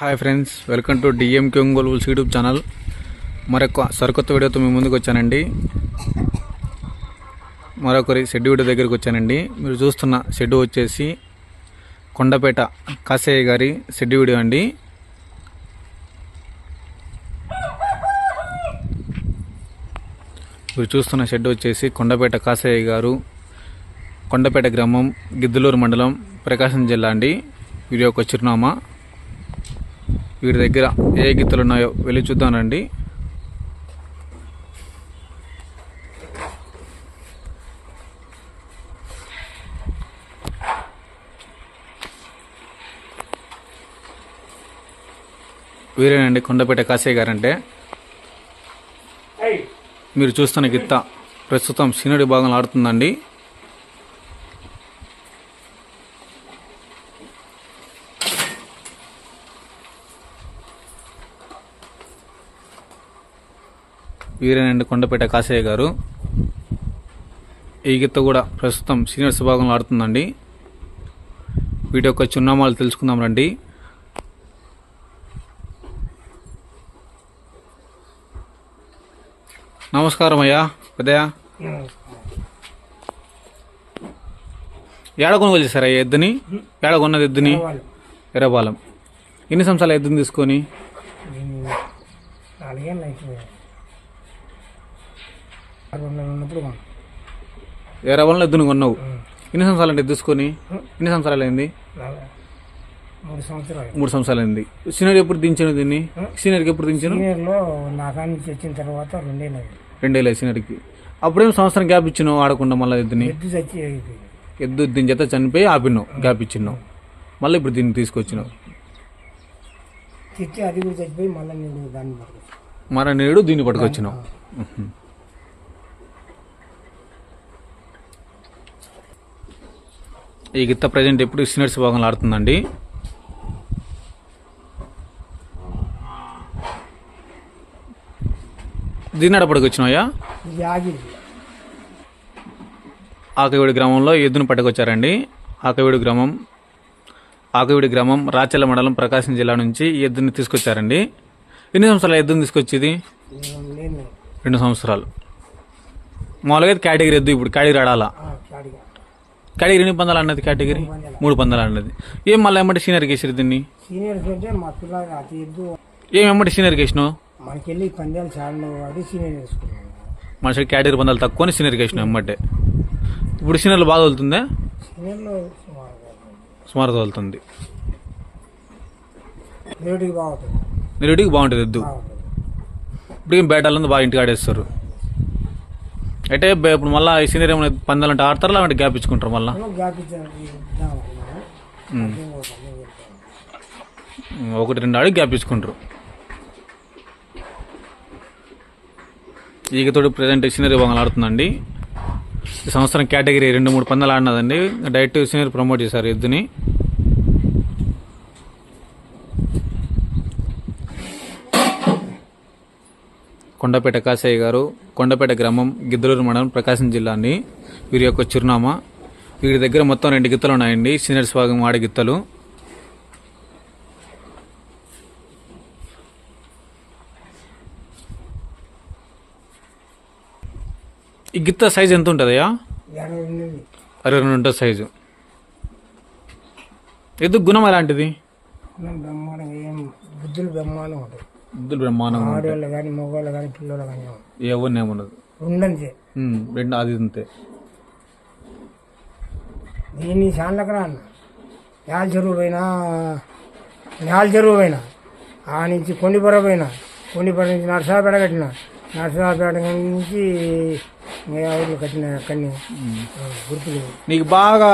Hi friends welcome to DMK Ongole YouTube channel మరొక సరికొత్త వీడియోతో మీ ముందుకు వచ్చానండి. మరొకరి షెడ్ వీడియో దగ్గరికి వచ్చానండి. మీరు చూస్తున్న షెడ్ వచ్చేసి కొండపేట కాసయ్య గారి షెడ్ వీడియో అండి. మీరు చూస్తున్న షెడ్ వచ్చేసి కొండపేట కాసయ్య గారు కొండపేట గ్రామం గిద్దలూరు మండలం ప్రకాశం జిల్లా అండి. వీడియో ఒక చిరునామా వీరి దగ్గర ఏ గిత్తలు ఉన్నాయో వెళ్ళి చూద్దానండి వీరేనండి కొండపేట కాసయ్య గారంటే. మీరు చూస్తున్న గిత్త ప్రస్తుతం సీనడి భాగంలో ఆడుతుందండి. వీరేనండి కొండపేట కాశయ్య గారు. ఈ గీత కూడా ప్రస్తుతం సీనియర్స్ భాగంలో ఆడుతుందండి. వీటి యొక్క చిరునామాలు తెలుసుకుందాం రండి. నమస్కారం అయ్యా పెద్దయ్య. ఏడ కొనుగోలు చేశారా ఎద్దుని? ఏడ కొన్నది ఎద్దుని? ఎర్రపాలెం ఎన్ని సంవత్సరాలు ఎద్దుని తీసుకొని నాలుగేళ్ళు అయిపోయాయి అరవై నెలలు ఉన్నప్పుడు కొన్నాం. ఎర్రబాలెం ఎద్దుని కొన్నావు? ఎన్ని సంవత్సరాలు అంటే తీసుకొని ఎన్ని సంవత్సరాలు అయింది మూడు సంవత్సరాలు మూడు సంవత్సరాలు అయింది సీనియర్ ఎప్పుడు దించాను దీన్ని? సీనియర్కి ఎప్పుడు దించాను సీనియర్లో నా కాడి నుంచి వచ్చిన తర్వాత రెండేళ్ళు రెండేళ్ళ సీనియర్కి. అప్పుడేం సంవత్సరం గ్యాప్ ఇచ్చినావు ఆడకుండా మళ్ళీ ఎద్దుని? ఎద్దు దీని చేత చనిపోయి ఆపినావు గ్యాప్ ఇచ్చినావు. మళ్ళీ ఇప్పుడు దీన్ని తీసుకొచ్చినావు. తెచ్చి అది కూడా చచ్చిపోయి మళ్ళీ నేడు దీన్ని పట్టుకొచ్చినావు. ఈ గిత్త ప్రజెంట్ ఎప్పుడు సీనియర్స్ భాగంలో ఆడుతుందండి? దీన్ని ఆడ పట్టుకొచ్చినావా ఇది ఆగింది ఆకవీడి గ్రామంలో ఎద్దును పట్టుకొచ్చారండి. ఆకవీడి గ్రామం ఆకవీడి గ్రామం రాచల్ల మండలం ప్రకాశం జిల్లా నుంచి ఎద్దుని తీసుకొచ్చారండి. ఎన్ని సంవత్సరాలు ఎద్దుని తీసుకొచ్చేది? రెండు సంవత్సరాలు. మామూలుగా అయితే కేటగిరీ ఎద్దు ఇప్పుడు కేటగిరీ ఆడాలా? కేటగిరీ ఎన్ని పందాలు అన్నది కేటగిరీ? మూడు పందాలు అన్నది. ఏం మళ్ళీ ఏమంటే సీనియర్కి వేసారు దీన్ని? సీనియర్స్ అంటే మా పిల్లలు అతి ఎద్దు ఏం ఏమంటే సీనియర్కి వేసినావు? మనకెళ్ళి పందాలు చాలా వాడి సీనియర్ వేసుకున్నాను మనిషి కేటగిరీ పందాలు తక్కువ సీనియర్కి వేసినావు ఎమ్మటే. ఇప్పుడు సీనియర్లు బాగా సీనియర్లో సుమారుగా సుమారు బాగుంటుంది. నిరుడికి బాగుంటుంది ఎద్దు. ఇప్పుడు ఏం బేటాలందు బాగా ఇంటికి ఆడేస్తారు బే- ఇప్పుడు మళ్ళీ ఈ సీనియర్ ఏమైనా పందాలు అంటే ఆడతారా లేదంటే గ్యాప్ ఇచ్చుకుంటారు మళ్ళీ? గ్యాప్. ఒకటి రెండు ఆడి గ్యాప్ ఇచ్చుకుంటారు. ఈగతోటి ప్రజెంట్ సీనియర్ విభాగంలో ఆడుతుందండి. ఈ సంవత్సరం కేటగిరీ రెండు మూడు పందాలు ఆడినదండి. డైరెక్ట్ సీనియర్ ప్రమోట్ చేశారు ఎద్దుని. కొండపేట కాసయ్య గారు కొండపేట గ్రామం గిద్దలూరు మండలం ప్రకాశం జిల్లా అండి వీరి యొక్క చిరునామా. వీరి దగ్గర మొత్తం రెండు గిత్తలు ఉన్నాయండి. సీనియర్ స్వాగం ఆడే గిత్తలు. ఈ గిత్త సైజ్ ఎంత ఉంటుందయ్యా? అరవై రెండు ఉంటుంది సైజు. ఎందుకు గుణం ఎలాంటిది మనం బుద్ధులు బ్రహ్మాండం ఉంటుంది ఎద్దులు బ్రహ్మాండంగా ఉంటాయి. ఆడవాళ్ళు కానీ మగవాళ్ళు కానీ పిల్లలు కానీ ఎవరిని ఏముండదు ఉండంతే. ఉమ్, రెండు అది అంతే దీన్ని చాలక్కడ అన్న నేల చెరువు పోయినా నేల చెరువు పోయినా ఆ నుంచి కొండిపొర పోయినా కొండిపొర నుంచి నరసాపేట కట్టిన నరసాపేట నుంచి ఊళ్ళు కట్టిన అక్కడిని. గుర్తులు నీకు బాగా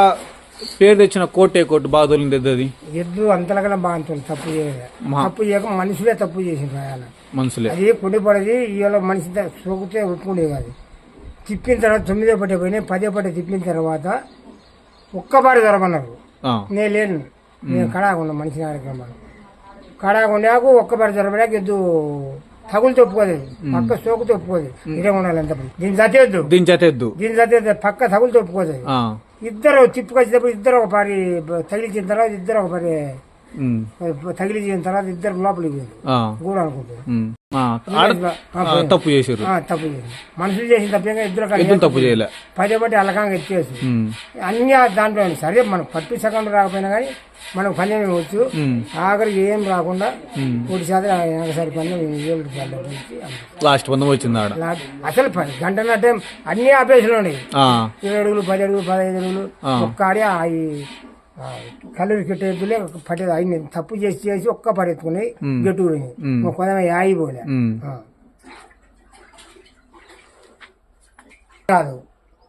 పేరు తెచ్చిన కోటే తోలింది ఎద్దు అది ఎద్దు అంతలకన్నా బాగుంటుంది తప్పు చేయలే. మా- తప్పు చేయక మనిషివే తప్పు చేసింది మనుషులే. అది కొండిపడది ఇవాళ మనిషి సోకితే ఒప్పుకునే కాదు తిప్పిన తర్వాత తొమ్మిదో పట్టే పోయినాయి పదే పట్టే తిప్పిన తర్వాత ఒక్కబారి దొరకన్నారు ఆ, నేను లేను. నేను కడాకుండా మనిషి కార్యక్రమాలు. కడాకుండాకు ఒక్కబారి దొరకడాక ఎద్దు తగులు తప్పుకోదు పక్క సోకు తప్పుకోదు ఇదే ఉండాలి ఎంత దీని జతేద్దు దీని చేత ఎద్దు. దీని జతేద్దు పక్క తగులు తప్పుకోదు ఇద్దరు తిప్పుకొచ్చేటప్పుడు ఇద్దరు ఒక పారి తగిలించిన తర్వాత ఇద్దరు ఒక పారి ఉమ్, తగిలి చేసిన తర్వాత ఇద్దరు లోపలికి పోయింది ఆ, తప్పు చేసారు తప్పు మనుషులు చేసిన తప్పేగా ఇద్దరు ఇద్దరు తప్పు చేయలే. పదే బట్టి అల్లకంగా ఎత్తేసి. అన్ని దాంట్లో సరే మనకు పట్టు సెకండ్ రాకపోయినా కానీ మనకు పందెం ఇవ్వచ్చు ఉమ్, ఆఖరికి ఏం రాకుండా. ఒకటి శాతం ఎనకసారి ఇచ్చి అమ్ముతాం. లాస్ట్ పందం వచ్చింది ఆడ. అసలు గంటన్నర టైం అన్ని ఆపేసులు ఉన్నాయి ఇరవై అడుగులు పది అడుగులు పదహైదు అడుగులు. ఒక్క ఆడి కళ్ళు కెట్టేద్దులే పట్టేది అన్ని తప్పు చేసి చేసి ఒక్క పరెత్తుకున్నాయి ఉమ్. గట్టు పోయినాయి ఉమ్. కొంత ఆగిపోలే. కాదు.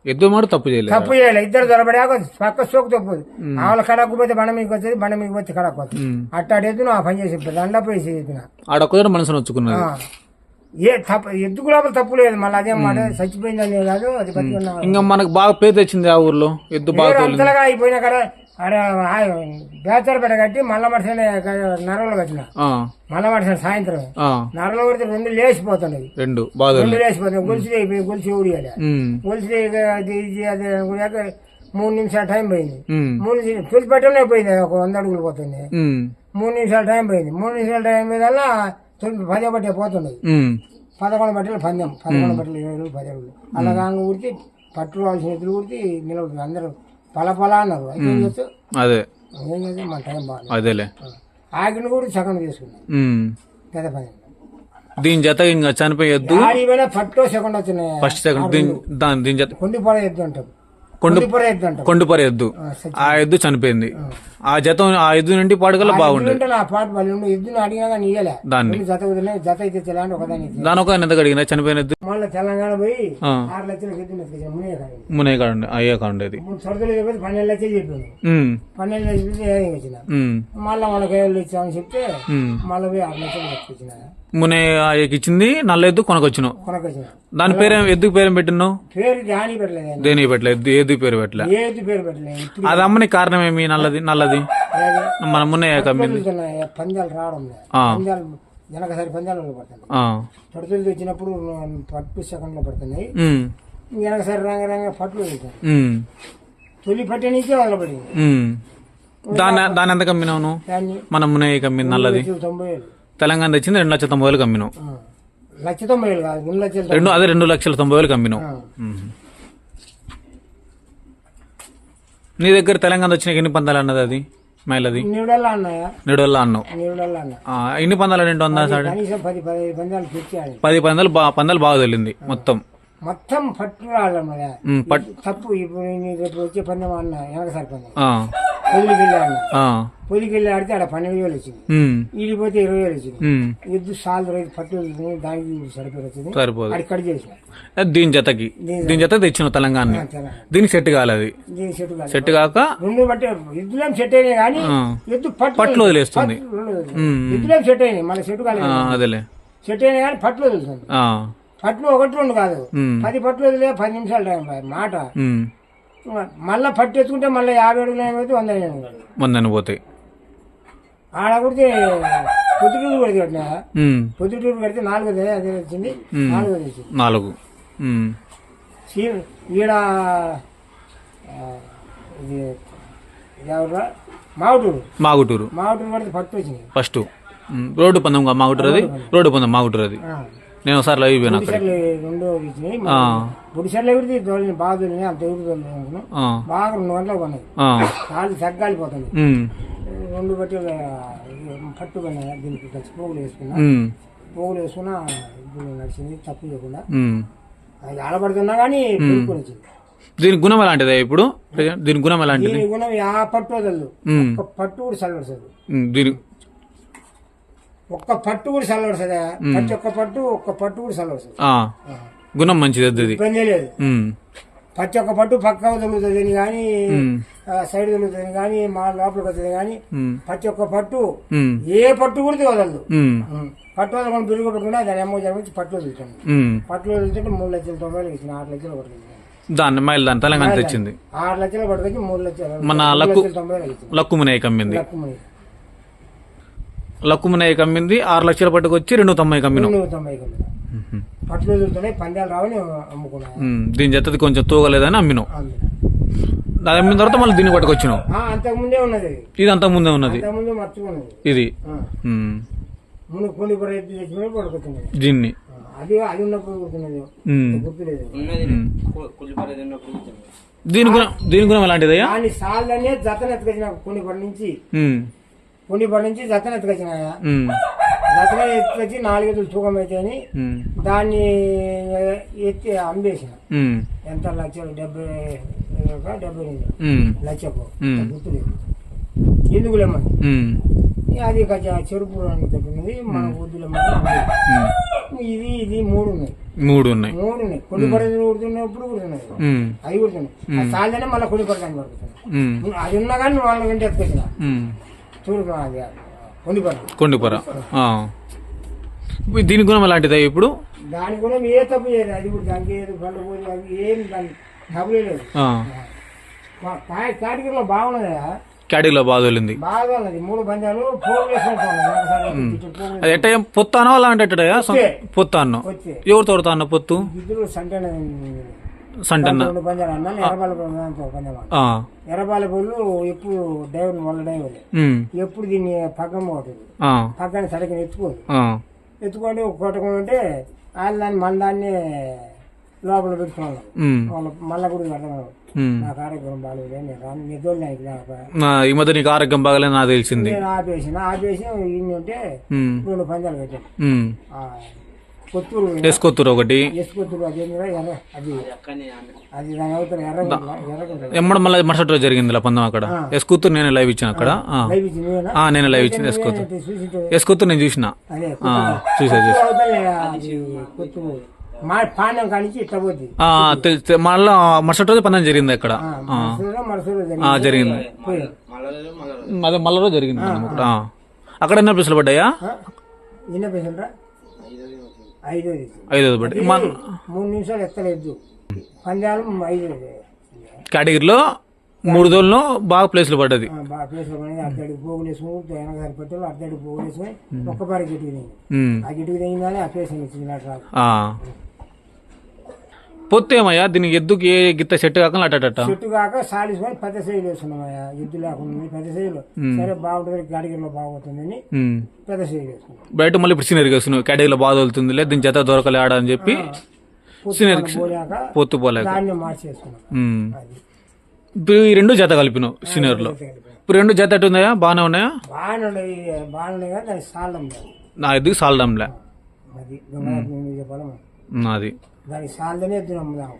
ఎద్దు మాట తప్పు చేయలేదు. తప్పు చేయాలి. ఇద్దరు దొరబడాక పక్క సోకు తప్పు. ఆవుల కడకు పోతే బండ మీకు వచ్చేది బండ మీకు వచ్చి కడకు. అట్టాడేది నువ్వు ఆ పని చేసి దండపోయి చెప్పిన ఆడ ఒక్కసారి మనసును వచ్చుకున్నది ఏ తప్పు ఎద్దుకు లోపల తప్పు లేదు? మళ్ళీ అదే మాట చచ్చిపోయిందని కాదు అది బతికున్నా ఇంకా మనకు బాగా పేరు తెచ్చింది ఆ ఊర్లో ఎద్దు బాగా అంతలుగా అయిపోయినా కదా అరే బేచర్ పెట్ట కట్టి మళ్ళా మడిసే నరవలు కట్టిన. మళ్ళా మడిసే సాయంత్రం. ఆ, నరలో కొడితే రెండు లేచిపోతున్నాయి. రెండు రెండు. లేచిపోతున్నాయి. గొలుసు అయిపోయి గొలుసు ఊడియాలి గొలుసు మూడు నిమిషాలు టైం పోయింది. మూడు నిమిషాలు తొలి పట్టణమే పోయింది ఒక వంద అడుగులు పోతుంది మూడు నిమిషాలు టైం పోయింది. మూడు నిమిషాల టైం మీద తొలి పదే పట్టే పోతున్నాయి ఉమ్, పదకొండు బట్టలు పందెం. పదకొండు బట్టలు ఇరవై పది అడుగులు అలాగా ఊరికి పట్టు రావాల్సిన ఎదురు ఊరికి నిలబడి అందరూ పల పల అన్నారు. అయితే ఏం చేస్తూ? అదే. ఏం చేస్తే? మన టైం బాగాలేదు అదేలే. ఆగిన కూడా సెకండ్ తీసుకున్నాం. పెద్ద పని. దీని జత ఇంకా చనిపోయే ఎద్దు ఆడి పోయినా ఫస్ట్ సెకండ్ వచ్చినాయి. First second. దీని జత కొండి పొర ఎద్దు అంటారు. కొండు కొండుపరి ఎద్దు ఆ, ఎద్దు చనిపోయింది. ఆ. జత ఆ ఎద్దు నుండి పాడుకల్లా బాగుండేది. దాన్ని. దాని ఒక ఎంత అడిగినా చనిపోయిన ఎద్దు. మునే కానీ మునే కాడు అయ్యే చెప్పేసి పన్నెండు లక్షలు చెప్పాను ఉమ్, పన్నెండు లక్షలు మళ్ళీ ఇచ్చామని చెప్తే. మళ్ళీ ఆరు లక్షలు మునే ఇచ్చింది నల్ల ఎద్దు కొనకొచ్చినావు. కొనకొచ్చిన. దాని పేరేం ఎద్దుకు పేరేం పెట్టినావు పేరు పెట్టలేదు. దేనికి పెట్టలే ఎద్దు ఎద్దు పేరు పెట్టలేదు? అది అమ్మని కారణం ఏమి? నల్లది నల్లది. ఏది? మన మున్నయ్య కమ్మింది. పందాలు రావడం. పందాలు వెనకసారి పందాలు పడుతున్నాయి. ఆ, పడుతులు వచ్చినప్పుడు పట్టు సెకండ్లో పడుతున్నాయి. ఉమ్, వెనకసారి రంగ రంగ పట్లు తొలి పట్టి నుంచే వదలబడింది. దాని దాని ఎంత కమ్మినావు మన మున్నయ్య కమ్మింది నల్లది. తొంభై వేలు తెలంగాణ తెచ్చింది రెండు లక్షల తొంభై వేలు కమ్మినావు ఆ. లక్ష తొంభై వేలు కాదు రెండు లక్షల రెండు అదే రెండు లక్షల తొంభై వేలు. ఉమ్. నీ దగ్గర తెలంగాణ వచ్చిన ఎన్ని పందాలు అన్నది అది? మైలది? నివిడల్లా అన్నాయా నిడవల్ల అన్నావు. నివిడల్లా అన్నా. ఆ, ఎన్ని పందాలు ఏంటో అందా సార్ కనీసం పది పదిహేను పందాలు తెచ్చాడు పది పందాలు బా పందాలు బాగా తెలింది మొత్తం. మొత్తం పట్టు రాళ్ళ పట్ తప్పు ఇప్పుడు నేను రేపు వచ్చే పందెం అన్న వెనకసారి పందెం. ఆ, పొలికి వెళ్ళి అన్న ఆ, పొలికి వెళ్ళి ఆడితే ఆడ పన్నెండు వేలు వచ్చింది. ఉమ్, ఈడిపోతే ఇరవై వేలు వచ్చింది. ఎద్దు సార్లు రైతు పట్టు దానికి సరిపోయి వచ్చింది. అది కట్ చేసిన. దీని జతకి. దీని జత. తెచ్చిన తెలంగాణ. దీనికి సెట్ కాలేదు దీని కాదు సెట్ కాక రెండు బట్టే ఎద్దులేం సెట్ అయినాయి కానీ ఎద్దు పట్లు పట్లు వదిలేస్తుంది. ఎద్దులేం సెట్ అయినాయి. మళ్ళీ చెట్టు కాలేదు అదేలే. సెట్ అయినాయి కానీ పట్లు వదులుతుంది పట్లు ఒకటి రెండు కాదు. పది పట్లు వదిలే పది నిమిషాలు టైం. మాట. మళ్ళీ పట్టు ఎత్తుకుంటే మళ్ళీ యాభై అడుగులు ఏమైతే వంద. మందని పోతాయి. ఆడ కొడితే పొద్దుటూరు కొడితే కట్టినా పొద్దుటూరు కడితే నాలుగోది అదే వచ్చింది. నాలుగోది వచ్చింది. నాలుగు. ఈడ ఇది ఎవరు మావుటూరు మాగుటూరు. మావుటూరు పడితే పట్టు వచ్చింది. ఫస్ట్. రోడ్డు పందం మాగుటూరు అది. రోడ్డు పందం. మాగుటూరు అది. నేను ఒకసారి లైవ్ పోయినా అక్కడ రెండో ఆ, బాగా అంత అనుకున్నాం. ఆ, బాగా రెండు గంటలకు కొన్నాయి. ఆ, కాళ్ళు తగ్గాలిపోతుంది ఉమ్, రెండు బట్టి పట్టు కొన్నాయి దీనికి కొంచెం పోగులు వేసుకున్నా. ఉమ్, పోగులు వేసుకున్నా ఇప్పుడు నడిచింది తప్పు చేయకుండా. ఉమ్. అది ఆడబడుతున్నా కానీ పెరుగుకొని వచ్చింది. దీని గుణం ఎలాంటిదే ఇప్పుడు? దీని గుణం ఎలాంటిది? దీని గుణం యా పట్టు వదలదు. ఉమ్, పట్టు కూడా చల్లబడుతుంది ఉమ్, దీని ఒక్క పట్టు కూడా చల్లబడుతుంది ప్రతి ఒక్క పట్టు ఒక్క పట్టు కూడా చల్లబడుతుంది ఆ, గుణం మంచిది అది ఇబ్బంది లేదు ప్రతి ఒక్క పట్టు పక్క వదులుతుంది కానీ సైడ్ వదులుతుంది కానీ మా లోపలికి వస్తుంది కానీ ప్రతి ఒక్క పట్టు ఏ పట్టు కూడా వదలదు. పట్టు వదలకుండా బిరుగు పెట్టుకుంటే దాని అమ్మ జరిగించి పట్టు వదులుతాను. పట్లు వదులుతుంటే మూడు లక్షల తొంభై వేలు ఇచ్చిన ఆరు లక్షలు పట్టుకొచ్చింది దాన్ని మైల్ దాని తెలంగాణ తెచ్చింది. ఆరు లక్షలు పట్టుకొచ్చి మూడు లక్షలు మన లక్కు- లక్షల కమ్మింది. లక్కుమని లక్కుమునయ్య కమ్మింది ఆరు లక్షల పట్టుకొచ్చి రెండు తొంభై కమ్మినాం. రెండు తొంభై కమ్మిన. ఉహు. పట్లు వదులుతున్నాయి పందాలు రావని ఉమ్, దీని జతది కొంచెం తూగలేదని అమ్మినాం. అందులో. అది అమ్మిన తర్వాత మళ్ళీ దీన్ని పట్టుకొచ్చినావు ఆ, అంతకుముందే ఉన్నది. అది ఇది అంత ముందే ఉన్నది. ఇది. ఆ, ఉమ్. ముందు పడుకుతున్నది దీన్ని. అది అది ఉన్నప్పుడు గుర్తున్నది ఉమ్. గుర్తులేదు. ఉమ్. దీని గుణం దీని గుణం ఎలాంటిదయ్యా? దాని సాళ్ళనే జతను ఎత్తుకొచ్చిన కొన్ని పడి నుంచి. ఉమ్. కొన్ని పడి నుంచి జతను ఎత్తుకొచ్చినాయా. జతను ఎత్తుకొచ్చి నాలుగైదు తూకం అయితే అని. దాన్ని ఎత్తి అమ్మేసిన. ఎంత లక్షలు? డెబ్బై డెబ్బై ఎనిమిది. లక్షకు. గుర్తులేదు. ఎందుకు లేమని ఉమ్. అది చెరుపు తగ్గినది మన ఊద్దులో ఉమ్. ఇది ఇది మూడు ఉన్నాయి. మూడు ఉన్నాయి. మూడు ఉన్నాయి. కొన్ని పడేది ఊడుతున్నప్పుడు ఊడుతున్నాయి ఉమ్. అవి ఊడుతున్నాయి ఆ సాలనే మళ్ళీ కొన్ని పడతాను పడుతున్నాయి. అది ఉన్నా కానీ వాళ్ళ వెంట ఎత్తుకొచ్చిన. కొండిపర. ఇప్పుడు దీని గుణం ఎలాంటిదా ఇప్పుడు? దాని కూడా ఏ తప్పు చేయదు అది కూడా దానికి ఏది పండు పోయి అది ఏం దాని డబ్బులే లేదు. కేటగిరీలో బాగున్నదా క్యాడీలో బాగా తోలింది బాగా ఉన్నది మూడు పోగు అది ఎట్ట ఏం పొత్తానో అలా అంటే ఎట్టడయ్యా పొత్తే. పొత్తాన్నో. ఎవరు తోడతా అన్న పొత్తు? ఇద్దరు సంటన సంటన్న ఎర్రబాల పళ్ళు ఎప్పుడు డ్రైవర్ మొల్ల డ్రైవర్ ఉమ్. ఎప్పుడు దీన్ని పక్కన పోతుంది. పక్కన సరిగ్గా ఎత్తుకోదు ఆ. ఎత్తుకొని కొట్టుకుని ఉంటే వాళ్ళు దాన్ని మన దాన్ని లోపల పెట్టుకున్నాను ఉమ్. వాళ్ళ మళ్ళా కూడా. ఉమ్. నాకు ఆరోగ్యం బాగాలేదు నేను రాను నిద్రలు నాకు రాక. నా ఈ మధ్య నీకు ఆరోగ్యం బాగలేదు నాకు తెలిసింది నేను ఆపేసిన ఆపేసి ఇన్ని ఉంటే. రెండు పందాలు ఉమ్. ఆ, కొత్తూరు వేసుకొత్తురు ఒకటి. ఎసుకొత్తూరు అది ఏందిరా ఎర్ర అది. అది దాని అవుతారు ఎర్రగుంటా ఎర్రగుంటా ఎమ్మడ మళ్ళీ మరుసటి రోజు జరిగింది పందం అక్కడ. ఎస్కూతురు నేను లైవ్ ఇచ్చిన అక్కడ. నేను లైవ్ ఇచ్చిన చూసింటే? ఎస్కూతురు నేను చూసిన. చూసా చూసా. మళ్ళా మరుసటి రోజు పందెం జరిగింది అక్కడ. జరిగింది. అదే మళ్ళా రోజు జరిగింది. అక్కడ ఎన్నో ప్లేసులు పడ్డాయా? ఐదోది మన మూడు నిమిషాలు ఎత్తలేదు. పందాలు ఐదు కేటగిరీలో మూడు రోజుల్లో బాగా ప్లేసులు పడ్డది. బాగా ప్లేస్ పడింది అర్ధడికి పోగులు వేసుకుని వెనకాల పెట్టాలి పోగులు వేసుకుని ఒక్క పారి గిట్టుకు. ఆ గిట్టుకు దిగిందని ఆ ప్లేస్ వచ్చింది నాకు రాదు ఆ. పొత్తు ఏమయ్యా దీనికి ఎద్దుకి ఏ గిత్త సెట్ కాకుండా అట్టట చెట్టు కాక సాలిసుకొని పెద్ద సైజు వేసుకున్నామయ్యా ఎద్దు లేకుండా పెద్ద సైజులో. సరే బాగుంటుంది. బాగుంటుందని పెద్ద సైజు వేసుకున్నాం బయట మళ్ళీ ఇప్పుడు సీనియర్ వేస్తున్నావు. కేటగిరీలో బాగా తోలుతుంది లేదు దీని జత దొరకలే ఆడ అని చెప్పి సీనియర్ పొత్తు పోలేక ఇప్పుడు ఈ రెండు జత కలిపినావు సీనియర్లో ఇప్పుడు రెండు జత ఉన్నాయా? బాగానే ఉన్నాయా? నా ఎద్దుకి సాలడంలే. అది. దానికి సాలదనే ఎద్దు నమ్ముదాం.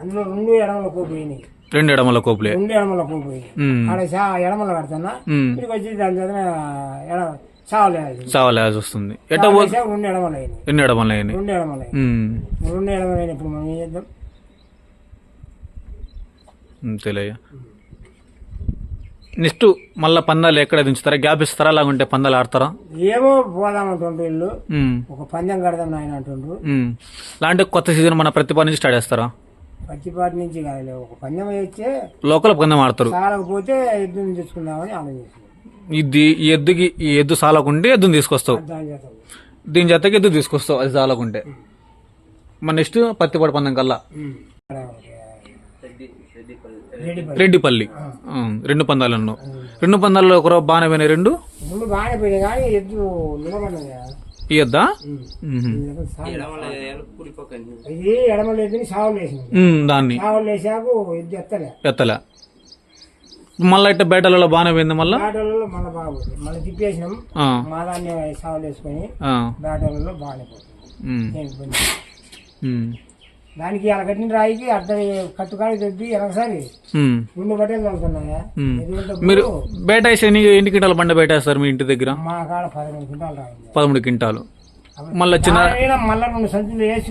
అందులో రెండు ఎడమల పోయినాయి. రెండు ఎడమల కోపులే. రెండు ఎడమల ఉమ్. ఆడ చా ఎడమల కడుతున్నా. ఉమ్. ఇక్కడికి వచ్చి దాని చదివిన ఎడ వస్తుంది. ఎట్ట పో రెండు ఎడమలు అయినాయి. ఎన్ని ఎడమలు అయినాయి. రెండు ఎడమలు అయినాయి. ఉమ్. రెండు ఎడమలు అయినప్పుడు మనం ఏం చేద్దాం? తెలియ నెక్స్ట్ మళ్ళా పందాలు ఎక్కడ దించుతారా? గ్యాప్ ఇస్తారా? లేకుంటే పందాలు ఆడతారా? ఏమో పోదామంటుండ్రు వీళ్ళు ఉమ్. ఒక పందెం కడదాం నాయన అంటుండ్రు. లాంటి కొత్త సీజన్ మన ప్రతిభ నుంచి స్టార్ట్ చేస్తారా? పచ్చిపాటి నుంచి కాదులే ఒక పందెం వేస్తే లోకల్ పందెం ఆడతారు. చాలకపోతే ఎద్దుని తెచ్చుకుందామని ఆలోచిస్తున్నాం. ఇది ఈ ఎద్దుకి ఈ ఎద్దు సాలకుంటే ఎద్దుని తీసుకొస్తావు. దాని జతకి ఎద్దు తీసుకొస్తావు అది సాలకుంటే. మన నెక్స్ట్ పత్తిపాటి పందెం కల్లా. రెడ్డిపల్లి రెండు పందాలు అన్నావు రెండు పందాల్లో ఒకరో బాగానే పోయినాయి రెండు? ఉమ్, దాన్ని. ఎత్తలే. ఎత్తలే. మళ్ళీ ఇట్ట బేటలలో బాగానే పోయింది మళ్ళా? మళ్ళీ బాగుంది మళ్ళీ తిప్పేసినాం. ఆ, మా దాన్ని సావులు వేసుకొని ఆ, బ్యాటర్లలో బాగానే పోతుంది దానికి అలా కట్టిన రాయికి అర్ధ కట్టుకాడి దొబ్బి ఉమ్, రెండు బట్టలు. ఎందుకంటే మీరు వేసి ఎన్ని ఎన్ని క్వింటాల బండ బయట వేస్తారు మీ ఇంటి దగ్గర? మా కాడ పదకొండు క్వింటాలు రాయింది పదమూడు క్వింటాలు. మళ్ళీ చిన్న మళ్ళా రెండు సంచులు వేసి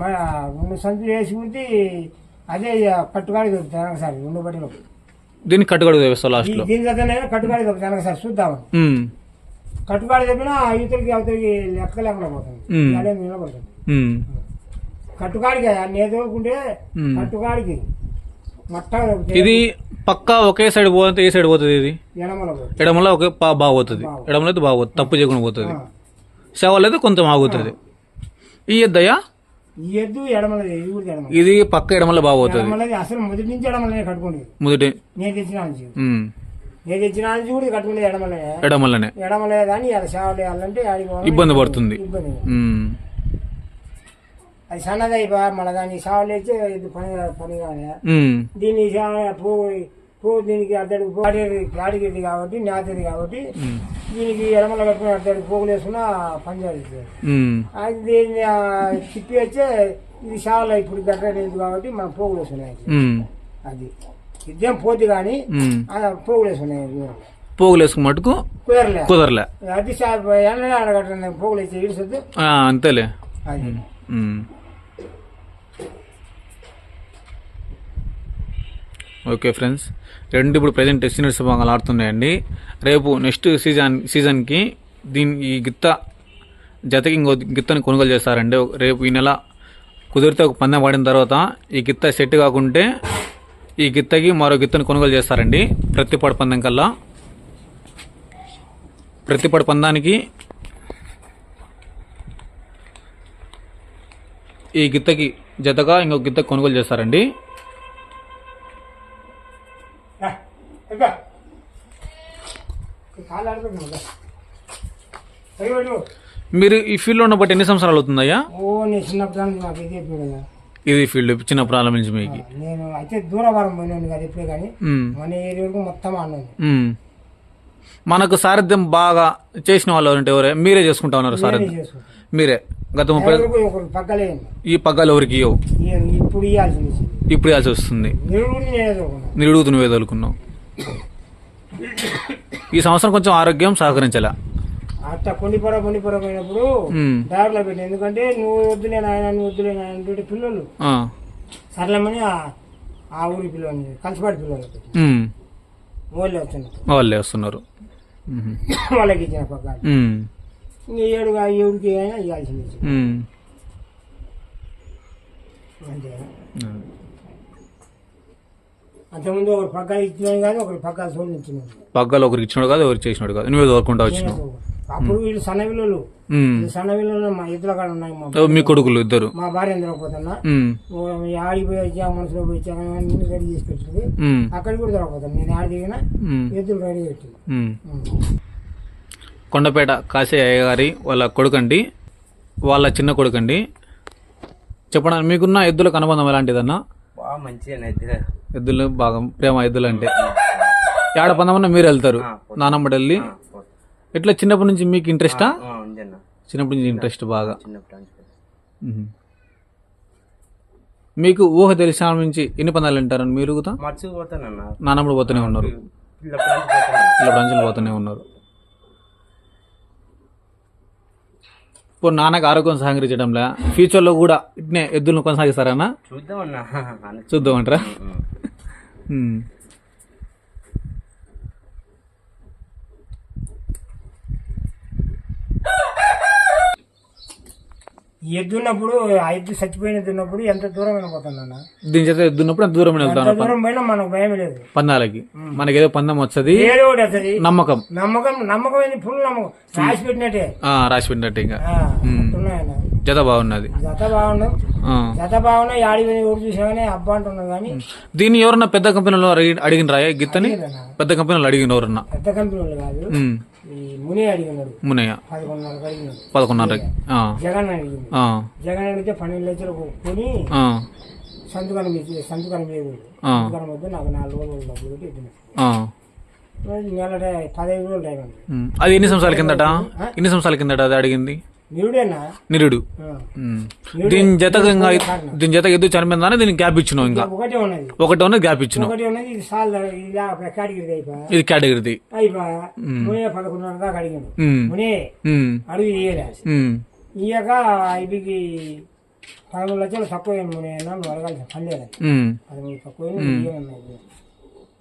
మన రెండు సంచులు వేసి కుడితే అదే కట్టుకాడి దొరుకుతాయి ఒకసారి రెండు బట్టలు. దీన్ని కట్టుకడు వేస్తావు లాస్ట్లో? దీని దగ్గర కట్టుకాడి దొరుకుతాయి ఒకసారి చూద్దామని. కట్టుకాడి చెప్పినా యువతలకి అవతలకి లెక్క లేకుండా పోతుంది. నిలబడుతుంది. ఉమ్. కట్టుకాడికి. మట్టగా దొరుకుతాయి ఇది పక్కా ఒకే సైడ్ పోతే ఏ సైడ్ పోతుంది ఇది? ఎడమల పోతుంది. ఒకే బాగా పోతుంది. ఎడమలో అయితే బాగా పోతుంది. తప్పు చేయకుండా పోతుంది. సేవలో అయితే కొంచెం ఆగుతుంది ఈ ఎద్దయ్యా ఈ ఎద్దు ఎడమల ఇది పక్క ఎడమల బాగోతుంది ఎడమలది అసలు మొదటి నుంచి ఎడమలనే కట్టుకుంటుంది. మొదటి నేను తెచ్చిన నేను తెచ్చిన కూడా కట్టుకునేది ఎడమలే ఎడమలనే. ఎడమలే కానీ సేవలు పోవాలి. ఇబ్బంది పడుతుంది. ఇబ్బంది. అది సన్నది అయిపోయా మళ్ళీ దాన్ని సేవలు వేస్తే ఇది పని పని కానీ దీన్ని పువ్వు పువ్వు దీనికి అద్దడికి గాడిది గాడిగిది కాబట్టి నేతది కాబట్టి దీనికి ఎడమల కట్టుకుని అద్దడికి పోగులు వేసుకున్నా పని అది దీన్ని తిప్పి వచ్చే ఇది సేవలు ఇప్పుడు గట్ట లేదు కాబట్టి మనం పోగులు వేసుకున్నాయి అది. ఇదేం పోతే కానీ పోగులు వేసుకున్నాయి పోగులు వేసుకు మటుకు కుదరలే. అది ఎండలే అడగట్టు పోగులు వేసి ఇడుస్తుంది ఆ, అంతేలే. అది. ఓకే ఫ్రెండ్స్ రెండు ఇప్పుడు ప్రజెంట్ టెస్ట్ నర్సభంగాలు ఆడుతున్నాయండి. రేపు నెక్స్ట్ సీజన్ సీజన్కి దీని ఈ గిత్త జతకి ఇంకో గిత్తని కొనుగోలు చేస్తారండి. రేపు ఈ నెల కుదిరితే ఒక పందెం పడిన తర్వాత ఈ గిత్త సెట్ కాకుంటే ఈ గిత్తకి మరో గిత్తని కొనుగోలు చేస్తారండి. ప్రతిపాడు పందెం కల్లా. ప్రతిపాడు పందానికి ఈ గిత్తకి జతగా ఇంకొక గిత్త కొనుగోలు చేస్తారండి. మీరు ఈ ఫీల్డ్లో ఉన్న బట్టి ఎన్ని సంవత్సరాలు అవుతుందయ్యా? ఓ నేను చిన్నప్పుడు నుంచి నాకు ఇదే ఫీల్డ్ చిన్న ప్రాబ్లం నుంచి మీకు. నేను అయితే దూరవరం పోయినాను కదా ఇప్పుడే కానీ మన ఏరియా వరకు మొత్తం. మనకు సారథ్యం బాగా చేసిన వాళ్ళు ఎవరంటే ఎవరే? మీరే చేసుకుంటా ఉన్నారు సారథ్యం. మీరే. గత ముప్పై ఈ పగ్గాలు ఎవరికి ఇవ్వవు ఇప్పుడు ఇవ్వాల్సి వస్తుంది. నిరుడు నువ్వే తోలుకున్నావు ఈ సంవత్సరం కొంచెం ఆరోగ్యం సహకరించాల. అట్ట కొండిపొర కొండిపొర పోయినప్పుడు ఉమ్, దారిలో పెట్టి ఎందుకంటే నువ్వు వద్దులే నాయన నువ్వు వద్దులే నాయన అంటే పిల్లలు. సర్లేమని ఆ- ఊరి పిల్లలు కలిసిపాటి పిల్లలు. వాళ్ళు వచ్చిన వాళ్ళే వస్తున్నారు. వాళ్ళకి ఇచ్చిన పక్క ఇంకా ఏడు ఏడుకి అయినా ఇవ్వాల్సింది. ఉమ్. అంతే. అంతకుముందు ఒకరు పక్క ఇచ్చినాను కానీ ఒకరు పక్క సోళ్ళు ఇచ్చినాను పగ్గాలు ఒకరికి ఇచ్చినాడు కాదు ఎవరికి చేసినాడు కాదు. నువ్వే తోలుకుంటా వచ్చినావు. అప్పుడు వీళ్ళు సన్న. ఈ సన్న పిల్లలు మా ఇద్దరు కాడ ఉన్నాయి మా కొడుకులు ఇద్దరు. మా భార్య దొరకపోతున్నా ఉమ్, ఆడిపోయి వచ్చా మనసులో పోయి వచ్చా రెడీ చేసి పెట్టింది. అక్కడికి కూడా దొరకపోతాను నేను ఆడ దిగినా ఎద్దులు రెడీ పెట్టింది. కొండపేట కాశీ అయ్య గారి వాళ్ళ కొడుకండి. వాళ్ళ చిన్న కొడుకండి. చెప్పడానికి మీకున్న ఎద్దులకు అనుబంధం ఎలాంటిదన్నా? మంచిగా ఎద్దులు బాగా ప్రేమ ఎద్దులు అంటే. ఏడ పందమన్నా మీరు వెళ్తారు? నానమ్మడి వెళ్ళి ఎట్లా చిన్నప్పటి నుంచి మీకు ఇంట్రెస్టా చిన్నప్పటి నుంచి ఇంట్రెస్ట్ బాగా. మీకు ఊహ తెలిసిన నుంచి ఎన్ని పందాలు వింటారని మీరు నానమ్మడు పోతూనే ఉన్నారు. పోతూనే ఉన్నారు. ఇప్పుడు నాన్నకు ఆరోగ్యం సహకరించడంలా ఫ్యూచర్లో కూడా ఇట్నే ఎద్దులను కొనసాగిస్తారన్నా చూద్దామన్నా చూద్దామంటారా? ఈ ఎద్దు చచ్చిపోయిన ఎద్దు ఉన్నప్పుడు ఎంత దూరం పోతానన్న దీని చేత ఎద్దున్నప్పుడు అంత దూరం ఎంత వెళ్తాను దూరం పోయినా మనకు భయం లేదు. పందాలకి మనకేదో పందం వస్తుంది. ఏదో ఒకటి వస్తుంది. నమ్మకం. నమ్మకం నమ్మకం ఏంది? ఫుల్ నమ్మకం. రాసి పెట్టినట్టే. రాసి పెట్టినట్టు ఇంకా. జత బాగున్నది. జత బాగున్నాం. జత బాగున్నా పోయి ఎవరు చూసినా కానీ అబ్బా అంటున్నాం కానీ దీన్ని ఎవరన్నా పెద్ద కంపెనీలో అడిగి అడిగినరా ఈ గిత్తని? పెద్ద కంపెనీలో అడిగిన ఎవరన్నా పెద్ద కంపెనీలు కాదు. ముని అడిగినాడు. మునయ్య. పదకొండున్నరకు అడిగినాడు పదకొండున్నరకి జగన్ అడిగింది జగన్ అడిగితే పన్నెండు లక్షలు కొని ఇచ్చి సంతకాలం లేదు వద్దు నాకు నాలుగు రోజులు డబ్బులు పెట్టి. నెల పదహైదు రోజులు టైం. అది ఎన్ని సంవత్సరాల కిందట? ఎన్ని సంవత్సరాల కిందట అది అడిగింది? నిరుడు. దీని ఇంకా దీని జత ఎద్దు చనిపోయిందని దీనికి గ్యాప్ ఇచ్చినావు ఇంకా. ఒకటే ఉన్నది. గ్యాప్ ఇచ్చినావు ఇది కేటగిరీది. ఇయ్యక ఇవికి పదమూడు లక్షలు తక్కువ మునే అడగాల్సిన పని లేదు. పదమూడు తక్కువ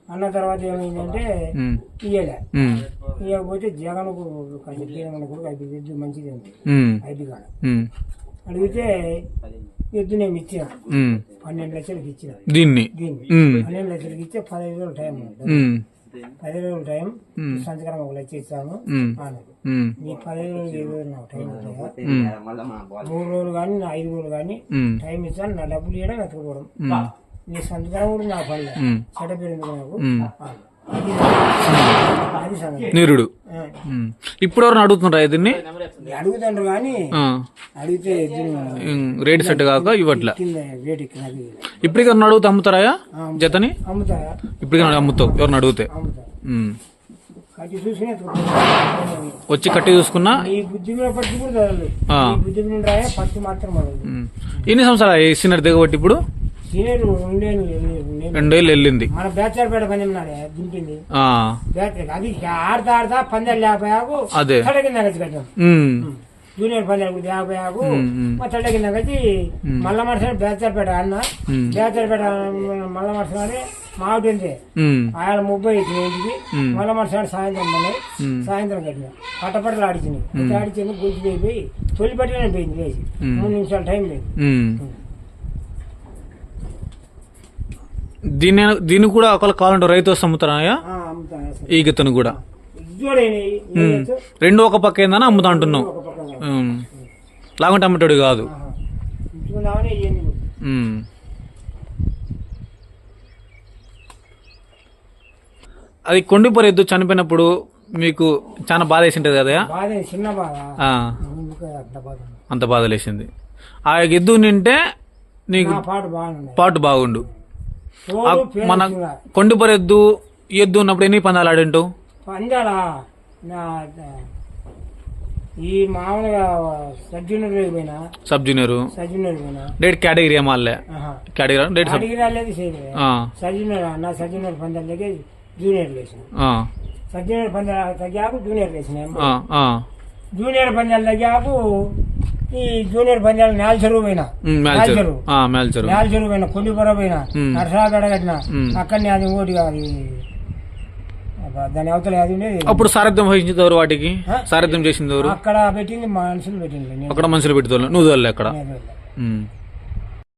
అన్న తర్వాత ఏమైందంటే. ఇయ్యలే. ఇవ్వకపోతే కొంచెం తీరమన్న కొడుకు ఐదు ఎద్దు మంచిది ఉంది మ్మ్. ఐదు కాడ. అడిగితే ఎద్దు నేను ఇచ్చిన. పన్నెండు లక్షలకి ఇచ్చిన. దీన్ని. దీన్ని. పన్నెండు లక్షలకి ఇస్తే పదహైదు రోజులు టైం ఉంది. మ్మ్. పది రోజులు టైం. సంతకరం ఇస్తాము ఉమ్, అన్నది. ఉమ్, నీ పది రోజులు ఇరవై రోజులు నాకు టైం మూడు రోజులు కానీ ఐదు రోజులు కానీ టైం ఇస్తాను. నా డబ్బులు ఇవ్వడం ఉమ్, నీ సంతకరం కూడా నా ఉమ్, చెడ్డ పేరు ఎందుకు నాకు. అది సంగతి. నిరుడు. ఇప్పుడు ఎవరిని అడుగుతున్నారా దీన్ని అడుగుతాండ్రు కానీ అడిగితే రేట్ సెట్ కాక ఇవ్వట్లే. ఇప్పటికి ఎవరిని అడుగుతా అమ్ముతారా జతని? అమ్ముతా ఇప్పటికి అమ్ముతావు ఎవరిని అడిగితే. వచ్చి కట్టి చూసుకున్నా. ఎన్ని సంవత్సరాలు వేసినారు దిగబట్టి ఇప్పుడు? రెండేళ్ళు వెళ్ళింది. మన బ్యాచర్పేట పందెం నాడే దింపింది. బ్యాచర్ అది ఆడతా ఆడతా పందాలు యాభై ఆకు తడ కింద కచ్చి కట్టాం. జూనియర్ పందాలు కూడా యాభై ఆకు. మా తడ కింద కచ్చి మల్ల మరుసటి బ్యాచర్పేట అన్న. ఉమ్, బ్యాచర్పేట మల్ల మరుసటి మావిటి వెళ్తే ఉమ్, ఆయన ముప్పై ఇంటికి. మళ్ళీ మరుసటి సాయంత్రం మళ్ళీ. సాయంత్రం కట్టిన. పట్టపట్టలు ఆడిచింది ఆడిచింది గుంచి అయిపోయి తొలి పట్టిన పోయింది ఉమ్. మూడు నిమిషాలు టైం లేదు. ఉమ్. దీన్ని కూడా ఒకళ్ళు కావాలంటే రైతు వస్తే అమ్ముతారా. ఈ గిత్తను కూడా? రెండు ఒక పక్క ఏందని అమ్ముతా అంటున్నావు. లాగుంటే అమ్మటోడు కాదు. అది కొండిపోరు ఎద్దు చనిపోయినప్పుడు మీకు చాలా బాధ వేసి ఉంటుంది కదా అంత బాధ అంత బాధ లేసింది ఆ ఎద్దు నింటే నీకు పాట బాగుండు. మన పేరు కొండిపోరు ఎద్దు ఎద్దు ఉన్నప్పుడు ఎన్ని పందాలు ఆడింటావు పందాలా? నా ఈ మామూలుగా సజ్జునూరు పోయినా? Sub junior. సజ్జునూరు పోయినా? డేట్ కేటగిరీ ఏమాలే. కేటగిరీ డేట్ సబ్ రాలేదు చేయలేదు ఆ, సజ్జునూరు నా సజ్జునూరు పందాల దగ్గర జూనియర్ వేసిన. ఆ, సజ్జునూరు పందాల తగ్గాకు జూనియర్ వేసిన. జూనియర్ పందాల తగ్గాకు ఈ జూనియర్ పందాలు నేల చెరువు పోయినా. నేల చెరువు. నేల చెరువు పోయినా కొండిపొర పోయినా. నరసాపేట కట్టిన. అక్కడనే అది ఇంకోటి అది దాని అవతల అది ఉండేది. అప్పుడు సారథ్యం వహించింది ఎవరు వాటికి? సారథ్యం చేసింది ఎవరు అక్కడ పెట్టింది మనుషులు పెట్టింది అక్కడ మనుషులు పెట్టుకోవాలి నువ్వు అక్కడ.